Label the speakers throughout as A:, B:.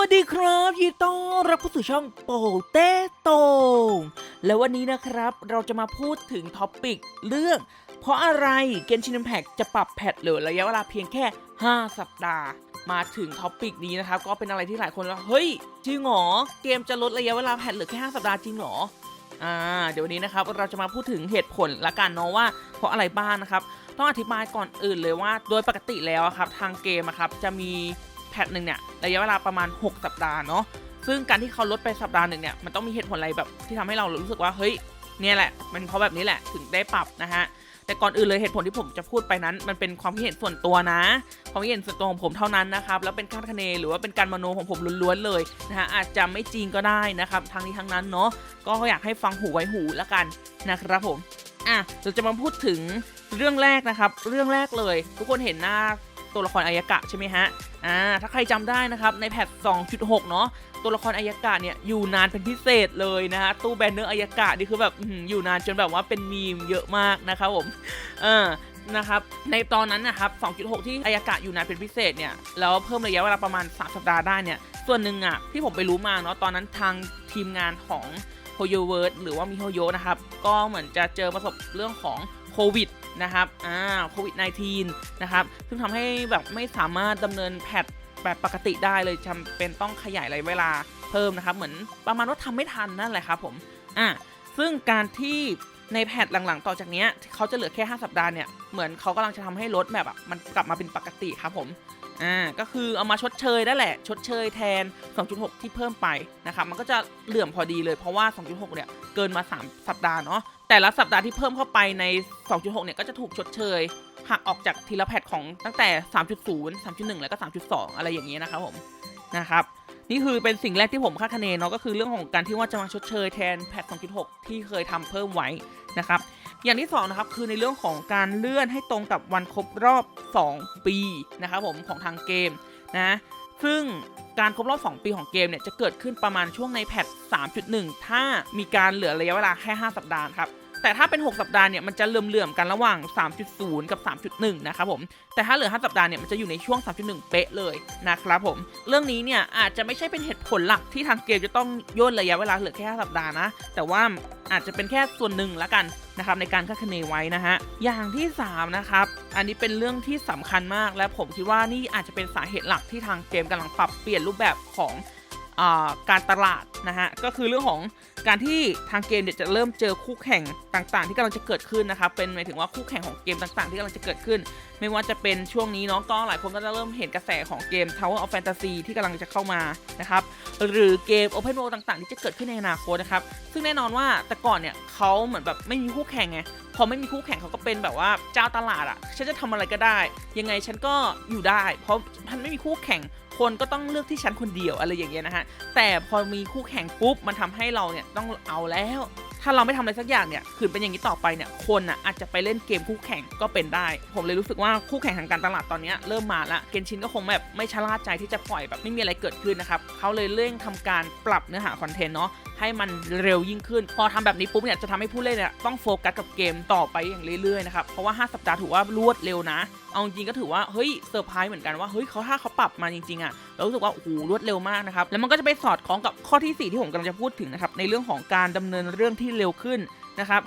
A: วัสดีครับยินต้อนรับเข้าสู่ช่องโปเต้โตงและวันนี้นะครับเราจะมาพูดถึงท็อปิกเรื่อง เพราะอะไรเกนชินแพ t จะปรับแพทเหลือระยะเวลาเพียงแค่ 5 สัปดาห์ มาถึงท็อปิกนี้นะครับ ก็เป็นอะไรที่หลายคนว่าเฮ้ย จริงหรอเกมจะลดระยะเวลาแพทเหลือแค่ 5 สัปดาห์จริงหรออ่าเดี๋ยววันนี้นะครับเราจะมาพูดถึงเหตุผลละกันเนาะว่า เพราะอะไรบ้างนะครับ ต้องอธิบายก่อนอื่นเลยว่า โดยปกติแล้วครับทางเกมอะครับจะมี พทหนึ่งเนี่ยระยะเวลาประมาณ 6 สัปดาห์เนาะซึ่งการที่เขาลดไปสัปดาห์หนึ่งเนี่ยมันต้องมีเหตุผลอะไรแบบที่ทำให้เรารู้สึกว่าเฮ้ยเนี่ยแหละมันเพราะแบบนี้แหละถึงได้ปรับนะฮะแต่ก่อนอื่นเลยเหตุผลที่ผมจะพูดไปนั้น มันเป็นความคิดเห็นส่วนตัวนะ ความคิดเห็นส่วนตัวของผมเท่านั้นนะครับแล้วเป็นคาดคะเนหรือว่าเป็นการมโนของผมล้วนๆเลยนะฮะอาจจะไม่จริงก็ได้นะครับทางนี้ทั้งนั้นเนาะก็อยากให้ฟังหูไว้หูแล้วกันนะครับผมอะเราจะมาพูดถึงเรื่องแรกนะครับ เรื่องแรกเลย ทุกคนเห็นหน้า ตัวละครอายกะใช่ไหมฮะอ่าถ้าใครจำได้นะครับในแพท 2.6 เนาะตัวละครอายกะเนี่ยอยู่นานเป็นพิเศษเลยนะฮะตู้แบนเนอร์อายกะนี่คือแบบอื้อหืออยู่นานจนแบบว่าเป็นมีมเยอะมากนะครับผมเออนะครับในตอนนั้นนะครับ 2.6 ที่อายกะอยู่นานเป็นพิเศษเนี่ยแล้วเพิ่มระยะเวลาประมาณ 3 สัปดาห์ได้เนี่ยส่วนหนึ่งอะที่ผมไปรู้มาเนาะตอนนั้นทางทีมงานของโฮโยเวิร์ดหรือว่ามิโฮโยนะครับก็เหมือนจะเจอประสบเรื่องของโควิด นะครับอ่าโควิด -19 นะครับ ซึ่งทำให้แบบไม่สามารถดำเนินแพทแบบปกติได้เลยจำเป็นต้องขยายระยะเวลาเพิ่มนะครับ เหมือนประมาณว่าทำไม่ทันนั่นแหละครับผมอ่าซึ่งการที่ในแพทหลังๆ ต่อจากนี้เขาจะเหลือแค่ 5 สัปดาห์เนี่ย เหมือนเขากำลังจะทำให้รถแบบอะมันกลับมาเป็นปกติครับผมอ่าก็คือเอามาชดเชยได้แหละ ชดเชยแทน 2.6 ที่เพิ่มไปนะครับ มันก็จะเหลื่อมพอดีเลยเพราะว่า 2.6 เนี่ย เกินมา 3 สัปดาห์เนาะ แต่ละสัปดาห์ที่เพิ่มเข้าไปใน 2.6 เนี่ยก็จะถูกชดเชยหักออกจากทีละแพทของตั้งแต่ 3.0 3.1 แล้วก็ 3.2 อะไรอย่างเงี้ยนะครับผมนะครับนี่คือเป็นสิ่งแรกที่ผมคาดคะเนเนาะก็คือเรื่องของการที่ว่าจะมาชดเชยแทนแพท 2.6 ที่เคยทำเพิ่มไว้นะครับอย่างที่สองนะครับคือในเรื่องของการเลื่อนให้ตรงกับวันครบรอบ 2 ปีนะครับผมของทางเกมนะซึ่งการครบรอบ 2 ปีของเกมเนี่ยจะเกิดขึ้นประมาณช่วงในแพท 3.1 ถ้ามีการเหลือระยะเวลาแค่ 5 สัปดาห์ครับ แต่ถ้าเป็น 6 สัปดาห์เนี่ยมันจะเลื่อมๆกันระหว่าง 3.0 กับ 3.1 นะครับผม แต่ถ้าเหลือ 5 สัปดาห์เนี่ยมันจะอยู่ในช่วง 3.1 เป๊ะเลยนะครับผม เรื่องนี้เนี่ยอาจจะไม่ใช่เป็นเหตุผลหลักที่ทางเกมจะต้องย่นระยะเวลาเหลือแค่ 5 สัปดาห์นะ แต่ว่าอาจจะเป็นแค่ส่วนหนึ่งละกันนะครับในการคาดคะเนไว้นะฮะ อย่างที่ 3 นะครับ อันนี้เป็นเรื่องที่สำคัญมากและผมคิดว่านี่อาจจะเป็นสาเหตุหลักที่ทางเกมกำลังปรับเปลี่ยนรูปแบบของ การตลาดนะฮะก็คือเรื่องของการที่ทางเกมเนี่ยจะเริ่มเจอคู่แข่งต่าง ๆ ที่กำลังจะเกิดขึ้นนะครับเป็นหมายถึงว่าคู่แข่งของเกมต่าง ๆ ที่กำลังจะเกิดขึ้น ไม่ว่าจะเป็นช่วงนี้เนาะก็หลายคนก็จะเริ่มเห็นกระแสของเกม Tower of Fantasy ที่กำลังจะเข้ามานะครับหรือเกม Open World ต่างๆ ที่จะเกิดขึ้นในอนาคตนะครับซึ่งแน่นอนว่าแต่ก่อนเนี่ยเขาเหมือนแบบไม่มีคู่แข่งไงพอไม่มีคู่แข่งเขาก็เป็นแบบว่าเจ้าตลาดอะฉันจะทำอะไรก็ได้ ยังไงฉันก็อยู่ได้ เพราะมันไม่มีคู่แข่ง คนก็ต้องเลือกที่ฉันคนเดียวอะไรอย่างเงี้ยนะฮะแต่พอมีคู่แข่งปุ๊บมันทำให้เราเนี่ยต้องเอาแล้ว ถ้าเราไม่ทำอะไรสักอย่างเนี่ยขืนเป็นอย่างนี้ต่อไปเนี่ยคนอะอาจจะไปเล่นเกมคู่แข่งก็เป็นได้ ผมเลยรู้สึกว่าคู่แข่งทางการตลาดตอนนี้เริ่มมาละเกนชินก็คงแบบไม่ชะล่าใจที่จะปล่อยแบบไม่มีอะไรเกิดขึ้นนะครับเขาเลยเร่งทำการปรับเนื้อหาคอนเทนต์เนาะ ให้มันเร็วยิ่งขึ้น พอทำแบบนี้ปุ๊บเนี่ยจะทำให้ผู้เล่นเนี่ยต้องโฟกัสกับเกมต่อไปอย่างเรื่อยๆนะครับเพราะว่า 5 สัปดาห์ถือว่ารวดเร็วนะ เอาจริงก็ถือว่าเฮ้ยเซอร์ไพรส์เหมือนกันว่าเฮ้ยเขาถ้าเขาปรับมาจริงๆอะเรารู้สึกว่าโอ้โหรวดเร็วมากนะครับแล้วมันก็จะไปสอดคล้องกับข้อที่ 4 ที่ผมกำลังจะพูดถึงนะครับในเรื่องของการดำเนินเรื่องที่เร็วขึ้นนะครับ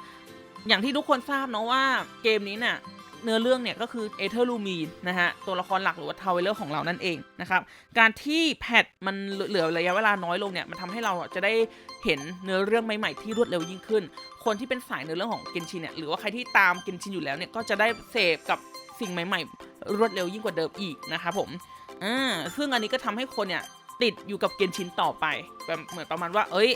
A: อย่างที่ทุกคนทราบเนาะว่าเกมนี้เนี่ย เนื้อเรื่องเนี่ยก็คือเอเธอร์ลูมีนนะฮะตัวละครหลักหรือว่าทาวเวลเลอร์ของเรานั่นเองนะครับการที่แพทมันเหลือระยะเวลาน้อยลงเนี่ยมันทำให้เราจะได้เห็นเนื้อเรื่องใหม่ๆที่รวดเร็วยิ่งขึ้น คนที่เป็นสายเนื้อเรื่องของเกนชินเนี่ยหรือว่าใครที่ตามเกนชินอยู่แล้วเนี่ยก็จะได้เสพกับสิ่งใหม่ ๆ รวดเร็วยิ่งกว่าเดิมอีกนะครับผมอ่าซึ่งอันนี้ก็ทำให้คนเนี่ยติดอยู่กับเกนชินต่อไปแบบเหมือนประมาณว่า เอ้ย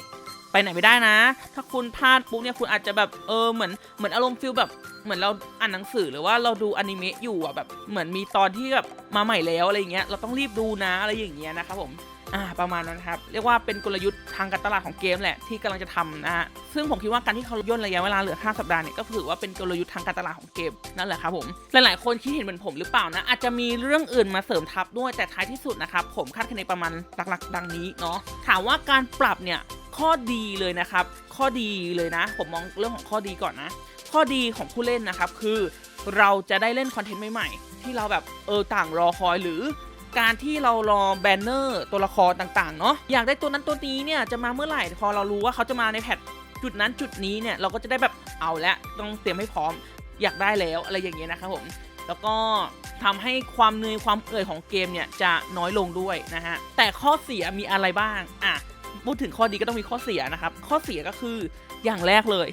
A: ไปไหนไม่ได้นะ ถ้าคุณพลาดปุ๊บเนี่ยคุณอาจจะแบบเออเหมือนเหมือนอารมณ์ฟิลแบบเหมือนเราอ่านหนังสือหรือว่าเราดูอนิเมะอยู่อะแบบเหมือนมีตอนที่แบบมาใหม่แล้วอะไรอย่างเงี้ยเราต้องรีบดูนะอะไรอย่างเงี้ยนะครับผมอ่าประมาณนั้นครับ เรียกว่าเป็นกลยุทธ์ทางการตลาดของเกมแหละที่กำลังจะทำนะฮะซึ่งผมคิดว่าการที่เขาย่นระยะเวลาเหลือ 5 สัปดาห์เนี่ยก็ถือว่าเป็นกลยุทธ์ทางการตลาดของเกมนั่นแหละครับผมหลายๆคนคิดเห็นเหมือนผมหรือเปล่านะ อาจจะมีเรื่องอื่นมาเสริมทับด้วยแต่ท้ายที่สุดนะครับผมคาดคะเนประมาณหลักๆ ดังนี้เนาะถามว่าการปรับเนี่ย ข้อดีเลยนะครับ ข้อดีเลยนะ ผมมองเรื่องของข้อดีก่อนนะ ข้อดีของผู้เล่นนะครับ คือเราจะได้เล่นคอนเทนต์ใหม่ๆ ที่เราแบบเออต่างรอคอยหรือการที่เรารอแบนเนอร์ตัวละครต่างๆเนาะอยากได้ตัวนั้นตัวนี้เนี่ยจะมาเมื่อไหร่พอเรารู้ว่าเขาจะมาในแพทจุดนั้นจุดนี้เนี่ยเราก็จะได้แบบเอาละต้องเตรียมให้พร้อม อยากได้แล้วอะไรอย่างเงี้ยนะครับผมแล้วก็ทำให้ความเหนื่อยความเอื่อยของเกมเนี่ยจะน้อยลงด้วยนะฮะแต่ข้อเสียมีอะไรบ้างอะ พูดถึงข้อดีก็ต้องมีข้อเสียนะครับ ข้อเสียก็คืออย่างแรกเลย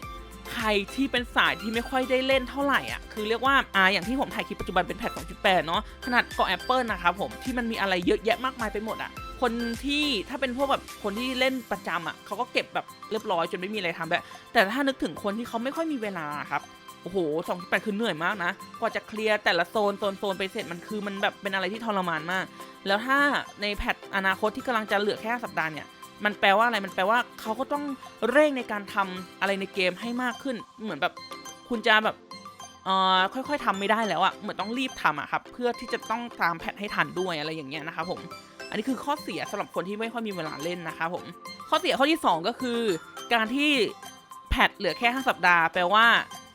A: ใครที่เป็นสายที่ไม่ค่อยได้เล่นเท่าไหร่อะคือเรียกว่าอ่าอย่างที่ผมถ่ายคลิปปัจจุบันเป็นแพท2.8 เนาะขนาดเกาะแอปเปิลนะครับผมที่มันมีอะไรเยอะแยะมากมายไปหมดอะคนที่ถ้าเป็นพวกแบบคนที่เล่นประจำอะเขาก็เก็บแบบเรียบร้อยจนไม่มีอะไรทำแล้วแต่ถ้านึกถึงคนที่เขาไม่ค่อยมีเวลาครับโอ้โห2.8คือเหนื่อยมากนะ กว่าจะเคลียร์แต่ละโซน โซน โซนไปเสร็จมันคือมันแบบเป็นอะไรที่ทรมานมาก แล้วถ้าในแพทอนาคตที่กำลังจะเหลือแค่สัปดาห์เนี่ย มันแปลว่าอะไรมันแปลว่าเขาก็ต้องเร่งในการทำอะไรในเกมให้มากขึ้น เหมือนแบบคุณจะแบบเอ่อค่อยๆทำไม่ได้แล้วอะเหมือนต้องรีบทำอะครับเพื่อที่จะต้องตามแพทให้ทันด้วยอะไรอย่างเงี้ยนะครับผมอันนี้คือข้อเสียสำหรับคนที่ไม่ค่อยมีเวลาเล่นนะครับผมข้อเสียข้อที่ 2 ก็คือ การที่แพทเหลือแค่ 5 สัปดาห์ แปลว่า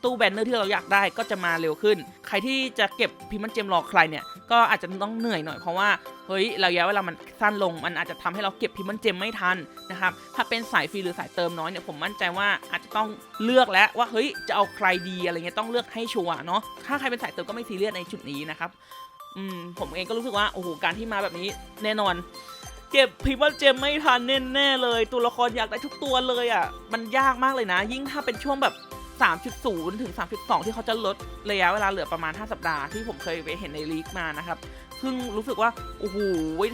A: ตู้แบนเนอร์ที่เราอยากได้ก็จะมาเร็วขึ้น ใครที่จะเก็บพิมพ์มันเจมรอใครเนี่ยก็อาจจะต้องเหนื่อยหน่อยเพราะว่าเฮ้ยระยะเวลามันสั้นลงมันอาจจะทำให้เราเก็บพิมพ์มันเจมไม่ทันนะครับถ้าเป็นสายฟรีหรือสายเติมน้อยเนี่ยผมมั่นใจว่าอาจจะต้องเลือกแล้วว่าเฮ้ยจะเอาใครดีอะไรเงี้ยต้องเลือกให้ชัวร์เนาะถ้าใครเป็นสายเติมก็ไม่ซีเรียสในจุดนี้นะครับอืมผมเองก็รู้สึกว่าโอ้โหการที่มาแบบนี้แน่นอนเก็บพิมพ์เจมไม่ทันแน่ๆเลย ตัวละครอยากได้ทุกตัวเลยอะ มันยากมากเลยนะ ยิ่งถ้าเป็นช่วงแบบ 3.0 ถึง 3.2 ที่เขาจะลดระยะเวลาเหลือประมาณ 5 สัปดาห์ที่ผมเคยไปเห็นในลีกมานะครับซึ่งรู้สึกว่า โอ้โห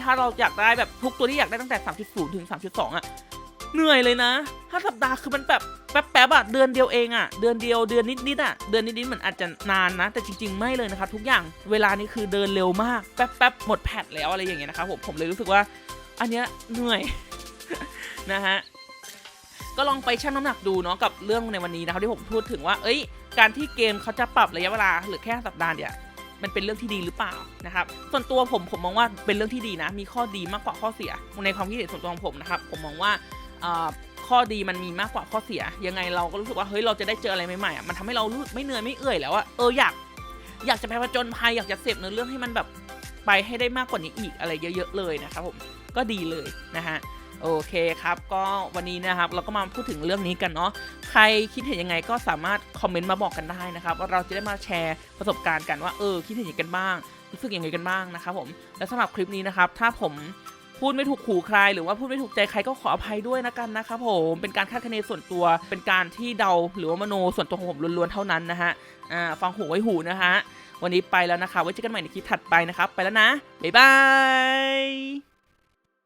A: ถ้าเราอยากได้แบบทุกตัวที่อยากได้ตั้งแต่ 3.0 ถึง 3.2 อะ เหนื่อยเลยนะ 5 สัปดาห์คือมันแบบแป๊บๆอะเดือนเดียวเองอะเดือนเดียวเดือนนิดๆอะเดือนนิดๆเหมือนอาจจะนานนะ แต่จริง ๆ ไม่เลยนะครับทุกอย่างเวลานี้คือเดินเร็วมากแป๊บๆหมดแพทแล้วอะไรอย่างเงี้ยนะครับผมผมเลยรู้สึกว่า อันเนี้ยเหนื่อยนะฮะ ก็ลองไปชั่งน้ำหนักดูเนาะกับเรื่องในวันนี้นะครับที่ผมพูดถึงว่า เอ้ย การที่เกมเขาจะปรับระยะเวลาหรือแค่สัปดาห์เนี่ยมันเป็นเรื่องที่ดีหรือเปล่านะครับส่วนตัวผมผมมองว่าเป็นเรื่องที่ดีนะ มีข้อดีมากกว่าข้อเสีย ในความคิดเห็นส่วนตัวของผมนะครับผมมองว่าข้อดีมันมีมากกว่าข้อเสีย ยังไงเราก็รู้สึกว่าเฮ้ยเราจะได้เจออะไรใหม่ๆอะมันทำให้เรารู้สึกไม่เหนื่อยไม่เอื่อยแล้วอะเอออยากอยากจะไปผจญภัยอยากจะเสพเนื้อเรื่องให้มันแบบไปให้ได้มากกว่านี้อีกอะไรเยอะ ๆ เลยนะครับผมก็ดีเลยนะฮะ โอเคครับก็วันนี้นะครับเราก็มาพูดถึงเรื่องนี้กันเนาะใครคิดเห็นยังไงก็สามารถคอมเมนต์มาบอกกันได้นะครับว่าเราจะได้มาแชร์ประสบการณ์กันว่าเออคิดเห็นยังไงกันบ้างรู้สึกยังไงกันบ้างนะครับผมและสำหรับคลิปนี้นะครับถ้าผมพูดไม่ถูกขู่ใครหรือว่าพูดไม่ถูกใจใครก็ขออภัยด้วยนะกันนะครับผมเป็นการคาดคะเนส่วนตัว เป็นการที่เดาหรือว่ามโนส่วนตัวของผมล้วนๆเท่านั้นนะฮะอ่าฟังหูไว้หูนะฮะวันนี้ไปแล้วนะคะไว้เจอกันใหม่ในคลิปถัดไปนะครับไปแล้วนะบ๊ายบาย